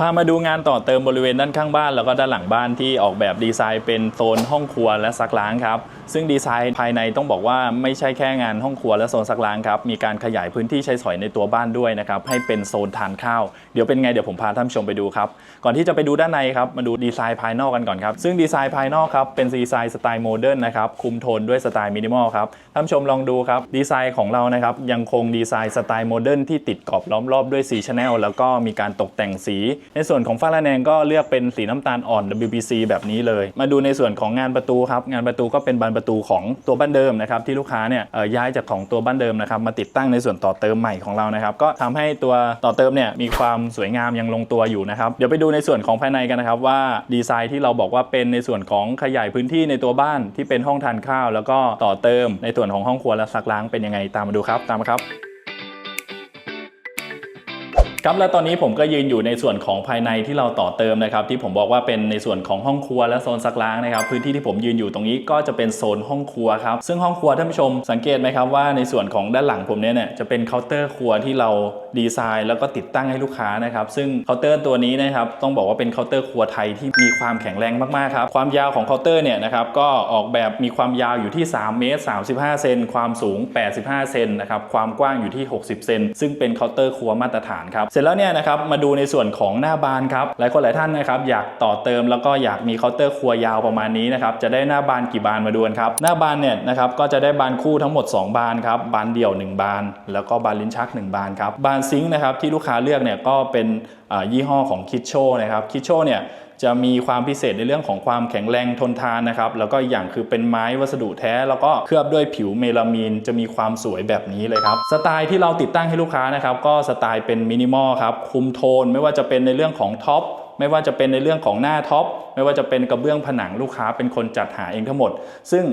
พามาดูงานต่อเติมบริเวณด้านข้างบ้าน แล้วก็ด้านหลังบ้านที่ออกแบบดีไซน์เป็นโซนห้องครัวและซักล้างครับ ซึ่งดีไซน์ภายในต้องบอกว่าไม่ใช่แค่งานห้องครัวและโซนซักล้างครับ มีการขยายพื้นที่ใช้สอยในตัวบ้านด้วยนะครับ ให้เป็นโซนทานข้าว เดี๋ยวเป็นไงเดี๋ยวผมพาท่านชมไปดูครับ ก่อนที่จะไปดูด้านในครับ มาดูดีไซน์ภายนอกกันก่อนครับ ซึ่งดีไซน์ภายนอกครับเป็นดีไซน์สไตล์โมเดิร์นนะครับ คุมโทนด้วยสไตล์มินิมอลครับ ท่านชมลองดูครับ ดีไซน์ของเรานะครับยังคงดีไซน์สไตล์โมเดิร์นที่ติดกรอบล้อมรอบด้วยสีชแนลแล้วก็มีการตกแต่งสีในส่วนของฝ้าระแนงก็เลือกเป็นสีน้ำตาลอ่อน WBC แบบนี้เลย มาดูในส่วนของงานประตูครับ งานประตูก็เป็นบานประตูของตัวบ้านเดิมนะครับที่ลูกค้าเนี่ยย้ายจากของตัวบ้านเดิมนะครับมาติดตั้งในส่วนต่อเติมใหม่ของเรานะครับก็ทำให้ตัวต่อเติมเนี่ยมีความสวยงามยังลงตัวอยู่นะครับเดี๋ยวไปดูในส่วนของภายในกันนะครับว่าดีไซน์ที่เราบอกว่าเป็นในส่วนของขยายพื้นที่ในตัวบ้านที่เป็นห้องทานข้าว แล้วก็ต่อเติมในส่วนของห้องครัวและซักล้างเป็นยังไงตามมาดูครับตามมาครับ ครับและตอนนี้ผมก็ยืนอยู่ในส่วนของภายในที่เราต่อเติมนะครับที่ผมบอกว่าเป็นในส่วนของห้องครัวและโซนซักล้างนะครับพื้นที่ที่ผมยืนอยู่ตรงนี้ก็จะเป็นโซนห้องครัวครับซึ่งห้องครัวท่านผู้ชมสังเกตไหมครับว่าในส่วนของด้านหลังผมเนี่ยเนี่ยจะเป็นเคาน์เตอร์ครัวที่เราดีไซน์ แล้วก็ติดตั้งให้ลูกค้านะครับซึ่งเคาน์เตอร์ตัวนี้นะครับต้องบอกว่าเป็นเคาน์เตอร์ครัวไทยที่มีความแข็งแรงมากๆครับความยาวของเคาน์เตอร์เนี่ยนะครับก็ออกแบบมีความยาวอยู่ที่ 3 เมตร 35 เซนความสูง 85 เซนนะครับความกว้างอยู่ที่ 60 เซนซึ่งเป็นเคาน์เตอร์ครัวมาตรฐานครับเสร็จแล้วเนี่ยนะครับมาดูในส่วนของหน้าบานครับหลายคนหลายท่านนะครับอยากต่อเติมแล้วก็อยากมีเคาน์เตอร์ครัวยาวประมาณนี้นะครับจะได้หน้าบานกี่บานมาดูกันครับหน้าบานเนี่ยนะครับก็จะได้บานคู่ทั้งหมด 2 บานครับบานเดี่ยว 1 บาน แล้วก็บานลิ้นชัก 1 บานครับบานซิงค์นะครับที่ลูกค้าเลือกเนี่ยก็เป็นยี่ห้อของคิดโชนะครับคิดโชเนี่ย จะมีความพิเศษในเรื่องของความแข็งแรงทนทานนะครับ แล้วก็อย่างคือเป็นไม้วัสดุแท้ แล้วก็เคลือบด้วยผิวเมลามีน จะมีความสวยแบบนี้เลยครับ สไตล์ที่เราติดตั้งให้ลูกค้านะครับ ก็สไตล์เป็นมินิมอลครับ คุมโทนไม่ว่าจะเป็นในเรื่องของท็อป ไม่ว่าจะเป็นในเรื่องของหน้าท็อปไม่ว่าจะเป็นกระเบื้องผนังลูกค้าเป็นคนจัดหาเองทั้งหมด ซึ่ง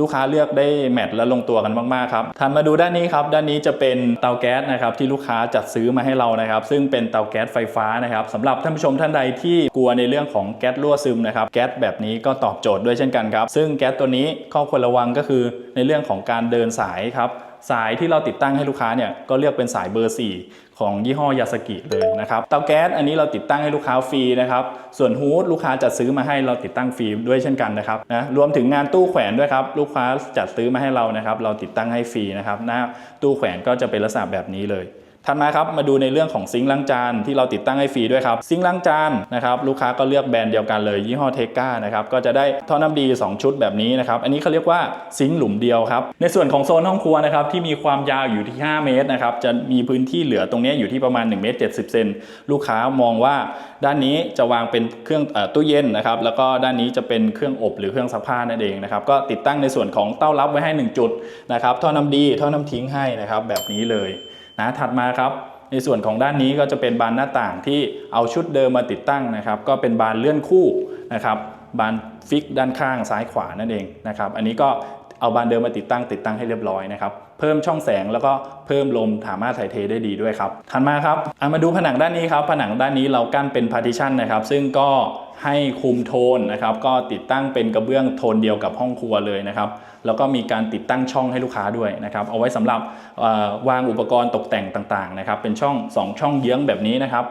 ลูกค้าเลือกได้แมทและลงตัวกันมากๆครับถัดมาดูด้านนี้ครับ ด้านนี้จะเป็นเตาแก๊สนะครับที่ลูกค้าจัดซื้อมาให้เรานะครับ ซึ่งเป็นเตาแก๊สไฟฟ้านะครับสำหรับท่านผู้ชมท่านใดที่กลัวในเรื่องของแก๊สรั่วซึมนะครับ แก๊สแบบนี้ก็ตอบโจทย์ด้วยเช่นกันครับ ซึ่งแก๊สตัวนี้ข้อควรระวังก็คือในเรื่องของการเดินสายครับ สายที่เราติดตั้งให้ลูกค้าเนี่ยก็เลือกเป็นสายเบอร์ 4 ของยี่ห้อยาสกิเลยนะครับเตาแก๊สอันนี้เราติดตั้งให้ลูกค้าฟรีนะครับส่วนฮูดลูกค้าจัดซื้อมาให้เราติดตั้งฟรีด้วยเช่นกันนะครับนะรวมถึงงานตู้แขวนด้วยครับลูกค้าจัดซื้อมาให้เรานะครับเราติดตั้งให้ฟรีนะครับหน้าตู้แขวนก็จะเป็นลักษณะแบบนี้เลย ถัดมาครับมาดูในเรื่องของซิงค์ล้างจานที่เราติดตั้งให้ฟรีด้วยครับซิงค์ล้างจานนะครับลูกค้าก็เลือกแบรนด์เดียวกันเลยยี่ห้อเทก้านะครับก็จะได้ท่อน้ำดี 2 ชุดแบบนี้นะครับอันนี้เขาเรียกว่าซิงค์หลุมเดียวครับในส่วนของโซนห้องครัวนะครับที่มีความยาวอยู่ที่ 5 เมตรนะครับจะมีพื้นที่เหลือตรงนี้อยู่ที่ประมาณ1เมตร70เซนลูกค้ามองว่าด้านนี้จะวางเป็นเครื่องอตู้เย็นนะครับแล้วก็ด้านนี้จะเป็นเครื่องอบหรือเครื่องซักผ้านั่นเองนะครับก็ติดตั้งในส่วนของเต้ารับไว้ให้ 1 จุดนะครับท่อน้ำดีท่อน้ำทิ้งให้นะครับแบบนี้เลย นะถัดมาครับในส่วนของด้านนี้ก็จะเป็นบานหน้าต่างที่เอาชุดเดิมมาติดตั้งนะครับ ก็เป็นบานเลื่อนคู่นะครับบานฟิกด้านข้างซ้ายขวานั่นเองนะครับ อันนี้ก็ เอาบานเดิมมาติดตั้งติดตั้งให้เรียบร้อยนะครับเพิ่มช่องแสงแล้วก็เพิ่มลมสามารถถ่ายเทได้ดีด้วยครับถัดมาครับอะมาดูผนังด้านนี้ครับผนังด้านนี้เรากั้นเป็นพาร์ติชันนะครับซึ่งก็ให้คุมโทนนะครับก็ติดตั้งเป็นกระเบื้องโทนเดียวกับห้องครัวเลยนะครับแล้วก็มีการติดตั้งช่องให้ลูกค้าด้วยนะครับเอาไว้สำหรับวางอุปกรณ์ตกแต่งต่างๆนะครับเป็นช่อง 2 ช่องเยื้องแบบนี้นะครับ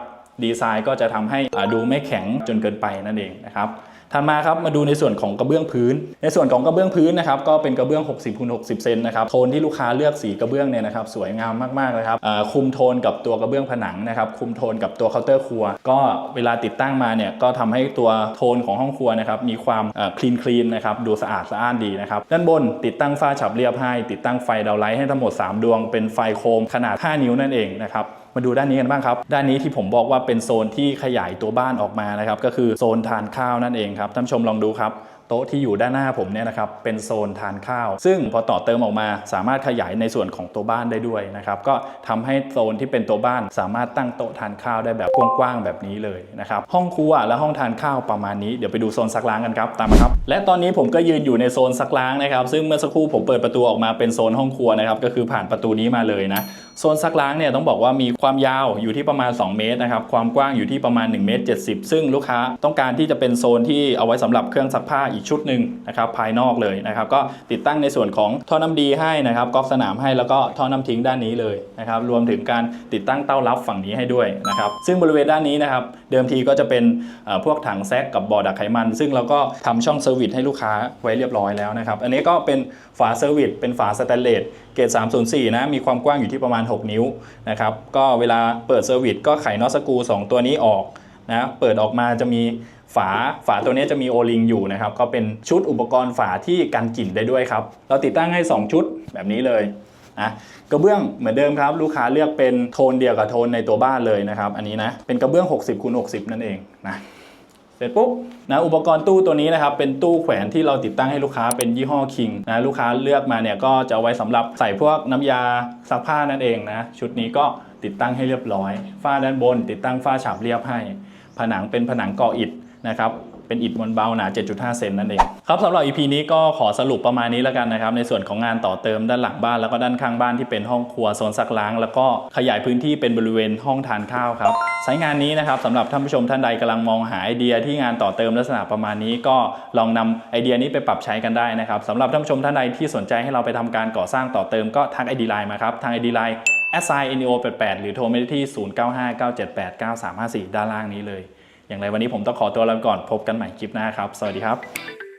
ดีไซน์ก็จะทำให้อาดูไม่แข็งจนเกินไปนั่นเองนะครับ ถัดมาครับมาดูในส่วนของกระเบื้องพื้น ในส่วนของกระเบื้องพื้นนะครับก็เป็นกระเบื้อง 60คูณ60 เซนนะครับโทนที่ลูกค้าเลือกสีกระเบื้องเนี่ยนะครับสวยงามมากๆเลยครับคุมโทนกับตัวกระเบื้องผนังนะครับคุมโทนกับตัวเคาน์เตอร์ครัว ก็เวลาติดตั้งมาเนี่ยก็ทำให้ตัวโทนของห้องครัวนะครับมีความคลีนคลีนนะครับดูสะอาดสะอ้านดีนะครับด้านบนติดตั้งฝ้าฉับเรียบให้ ติดตั้งไฟดาวไลท์ให้ทั้งหมด 3 ดวงเป็นไฟโคมขนาด 5 นิ้วนั่นเองนะครับมาดูด้านนี้กันบ้างครับ ด้านนี้ที่ผมบอกว่าเป็นโซนที่ขยายตัวบ้านออกมานะครับ ก็คือโซนทานข้าวนั่นเองครับ ท่านชมลองดูครับ โต๊ะที่อยู่ด้านหน้าผมเนี่ยนะครับเป็นโซนทานข้าว ซึ่งพอต่อเติมออกมาสามารถขยายในส่วนของตัวบ้านได้ด้วยนะครับก็ทำให้โซนที่เป็นตัวบ้านสามารถตั้งโต๊ะทานข้าวได้แบบกว้างๆแบบนี้เลยนะครับห้องครัวและห้องทานข้าวประมาณนี้เดี๋ยวไปดูโซนซักล้างกันครับตามมาครับและตอนนี้ผมก็ยืนอยู่ในโซนซักล้างนะครับซึ่งเมื่อสักครู่ผมเปิดประตูออกมาเป็นโซนห้องครัวนะครับก็คือผ่านประตูนี้มาเลยนะโซนซักล้างเนี่ยต้องบอกว่ามีความยาวอยู่ที่ประมาณ 2 เมตรนะครับความกว้างอยู่ที่ประมาณ1เมตร70 ซึ่งลูกค้าต้องการที่จะเป็นโซนที่เอาไว้สำหรับเครื่องซักผ้าอีอีกชุดหนึ่งนะครับภายนอกเลยนะครับก็ติดตั้งในส่วนของท่อน้ำดีให้นะครับก๊อกสนามให้แล้วก็ท่อน้ำทิ้งด้านนี้เลยนะครับรวมถึงการติดตั้งเต้ารับฝั่งนี้ให้ด้วยนะครับซึ่งบริเวณด้านนี้นะครับเดิมทีก็จะเป็นพวกถังแซกกับบ่อดักไขมัน ซึ่งเราก็ทำช่องเซอร์วิสให้ลูกค้าไว้เรียบร้อยแล้วนะครับอันนี้ก็เป็นฝาเซอร์วิสเป็นฝาสแตนเลสเกรด304 นะมีความกว้างอยู่ที่ประมาณ 6 นิ้วนะครับก็เวลาเปิดเซอร์วิสก็ไขน็อตสกู2ตัวนี้ออกนะเปิดออกมาจะมี ฝาฝาตัวนี้จะมีโอลิงอยู่นะครับก็เป็นชุดอุปกรณ์ฝาที่กันกลิ่นได้ด้วยครับ เราติดตั้งให้ 2 ชุดแบบนี้เลยนะกระเบื้องเหมือนเดิมครับ ลูกค้าเลือกเป็นโทนเดียวกับโทนในตัวบ้านเลยนะครับ อันนี้นะเป็นกระเบื้อง 60คูณ60 นั่นเองนะเสร็จปุ๊บนะอุปกรณ์ตู้ตัวนี้นะครับเป็นตู้แขวนที่เราติดตั้งให้ลูกค้าเป็นยี่ห้อคิงนะลูกค้าเลือกมาเนี่ยก็จะเอาไว้สำหรับใส่พวกน้ำยาซักผ้านั่นเองนะชุดนี้ก็ติดตั้งให้เรียบร้อยฝ้าด้านบน ติดตั้งฝ้าฉาบเรียบให้ ผนังเป็นผนังก่ออิฐ นะครับเป็นอิฐมวลเบาหนา 7.5 เซนนั่นเองครับสำหรับ EP นี้ก็ขอสรุปประมาณนี้แล้วกันนะครับในส่วนของงานต่อเติมด้านหลังบ้านแล้วก็ด้านข้างบ้านที่เป็นห้องครัวโซนซักล้าง แล้วก็ขยายพื้นที่เป็นบริเวณห้องทานข้าวครับสายงานนี้นะครับสำหรับท่านผู้ชมท่านใดกำลังมองหาไอเดียที่งานต่อเติมลักษณะประมาณนี้ก็ลองนำไอเดียนี้ไปปรับใช้กันได้นะครับสำหรับท่านผู้ชมท่านใดที่สนใจให้เราไปทำการก่อสร้างต่อเติมก็ทักไอดีไลน์มาครับทางไอดีไลน์ s i n o 8 8หรือโทรมาที่ 0959789354 ด้านล่างนี้เลย อย่างไรวันนี้ผมต้องขอตัวลาไปก่อนพบกันใหม่คลิปหน้าครับ สวัสดีครับ